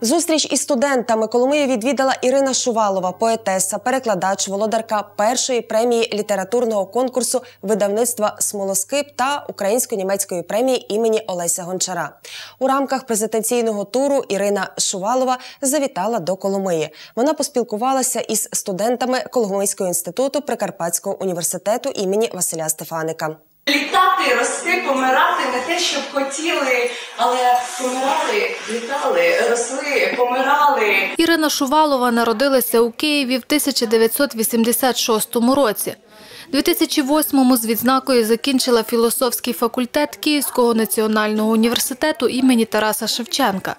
Зустріч із студентами Коломиї відвідала Ірина Шувалова, поетеса, перекладач, володарка першої премії літературного конкурсу видавництва Смолоскип та українсько-німецької премії імені Олеся Гончара. У рамках презентаційного туру Ірина Шувалова завітала до Коломиї. Вона поспілкувалася із студентами Коломийського інституту Прикарпатського університету імені Василя Стефаника. Літати, рости, помирати не те, щоб хотіли, але помирали, літали, росли, помирали. Ірина Шувалова народилася у Києві в 1986 році. 2008-му з відзнакою закінчила філософський факультет Київського національного університету імені Тараса Шевченка.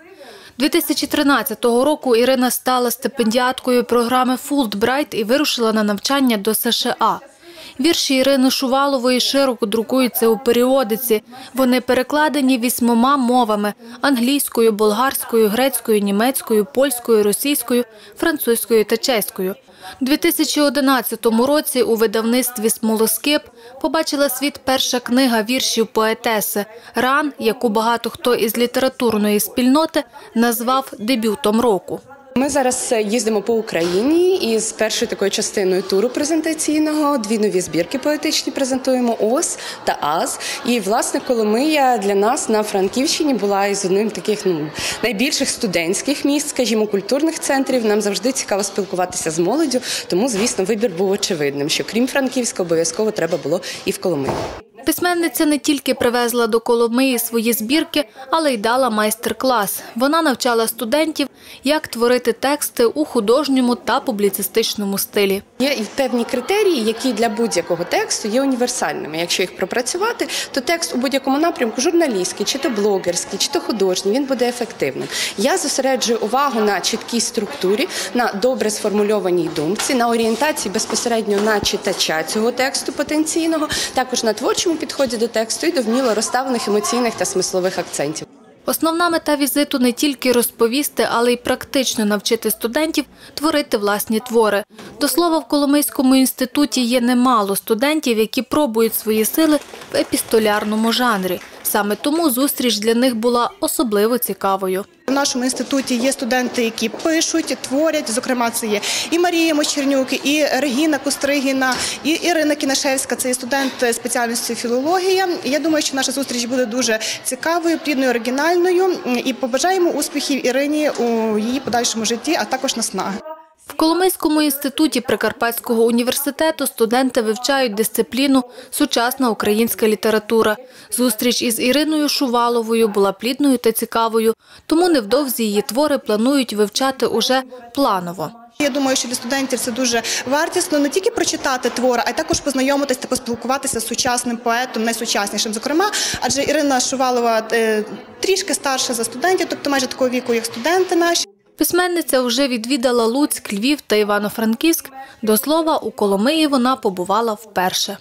2013 року Ірина стала стипендіаткою програми Фултбрайт і вирушила на навчання до США. Вірші Ірини Шувалової широко друкуються у періодиці. Вони перекладені вісьмома мовами англійською, болгарською, грецькою, німецькою, польською, російською, французькою та чеською. У 2011 році у видавництві Смолоскип побачила світ перша книга віршів поетеси Ран, яку багато хто із літературної спільноти назвав дебютом року. Ми зараз їздимо по Україні із першою такою частиною туру презентаційного. Дві нові збірки поетичні презентуємо ОС та АЗ. І власне Коломия для нас на Франківщині була із одним таких ну найбільших студентських міст, скажімо, культурних центрів. Нам завжди цікаво спілкуватися з молоддю. Тому, звісно, вибір був очевидним, що крім Франківська, обов'язково треба було і в Коломиї. Письменниця не тільки привезла до Коломиї свої збірки, але й дала майстер-клас. Вона навчала студентів, як творити тексти у художньому та публіцистичному стилі. Є і певні критерії, які для будь-якого тексту є універсальними. Якщо їх пропрацювати, то текст у будь-якому напрямку, журналістський, чи то блогерський, чи то художній, він буде ефективним. Я зосереджую увагу на чіткій структурі, на добре сформульованій думці, на орієнтації безпосередньо на читача цього тексту потенційного, також на творчому підході до тексту і до вміло розставлених емоційних та смислових акцентів. Основна мета візиту не тільки розповісти, але й практично навчити студентів творити власні твори. До слова, в Коломийському інституті є немало студентів, які пробують свої сили в епістолярному жанрі. Саме тому зустріч для них була особливо цікавою. У нашому інституті є студенти, які пишуть, творять. Зокрема, це є і Марія Мочернюк, і Регіна Костригіна, і Ірина Кінашевська. Це є студент спеціальності філологія. Я думаю, що наша зустріч буде дуже цікавою, плідною, оригінальною. І побажаємо успіхів Ірині у її подальшому житті, а також наснаги. В Коломийському інституті Прикарпатського університету студенти вивчають дисципліну Сучасна українська література. Зустріч із Іриною Шуваловою була плідною та цікавою, тому невдовзі її твори планують вивчати уже планово. Я думаю, що для студентів це дуже вартісно не тільки прочитати твори, а й також познайомитися та поспілкуватися з сучасним поетом, найсучаснішим. Зокрема, адже Ірина Шувалова е, трішки старша за студентів, тобто майже такого віку, як студенти наші. Письменниця вже відвідала Луцьк, Львів та Івано-Франківськ. До слова, у Коломиї вона побувала вперше.